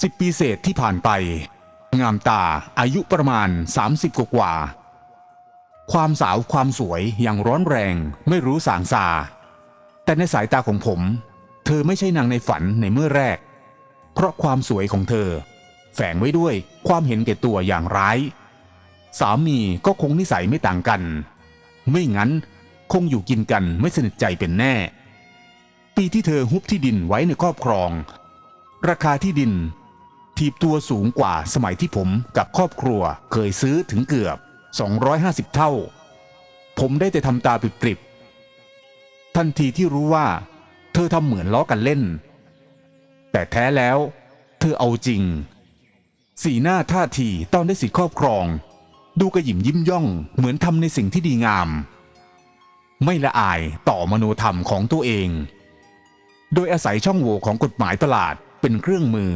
สิบปีเศษที่ผ่านไป งามตาอายุประมาณ 30 กว่ากว่า ความสาวความสวยอย่างร้อนแรงไม่รู้สางซาแต่ในสายตาของผม เธอไม่ใช่นางในฝันในเมื่อแรก เพราะความสวยของเธอ แฝงไว้ด้วยความเห็นแก่ตัวอย่างร้าย สามีก็คงนิสัยไม่ต่างกัน ไม่งั้นคงอยู่กินกันไม่สนิทใจเป็นแน่ ปีที่เธอฮุบที่ดินไว้ในครอบครอง ราคาที่ดิน ทีบตัวสูงกว่าสมัยที่ผมกับครอบครัวเคยซื้อถึงเกือบ 250 เท่า ผมได้แต่ทำตาปริบๆทันทีที่รู้ว่า เธอทำเหมือนล้อกันเล่น แต่แท้แล้ว เธอเอาจริง สีหน้าท่าทีตอนได้สิทธิครอบครอง ดูกระหยิมยิ้มย่องเหมือนทำในสิ่งที่ดีงาม ไม่ละอายต่อมโนธรรมของตัวเอง โดยอาศัยช่องโหว่ของกฎหมายตลาดเป็นเครื่องมือ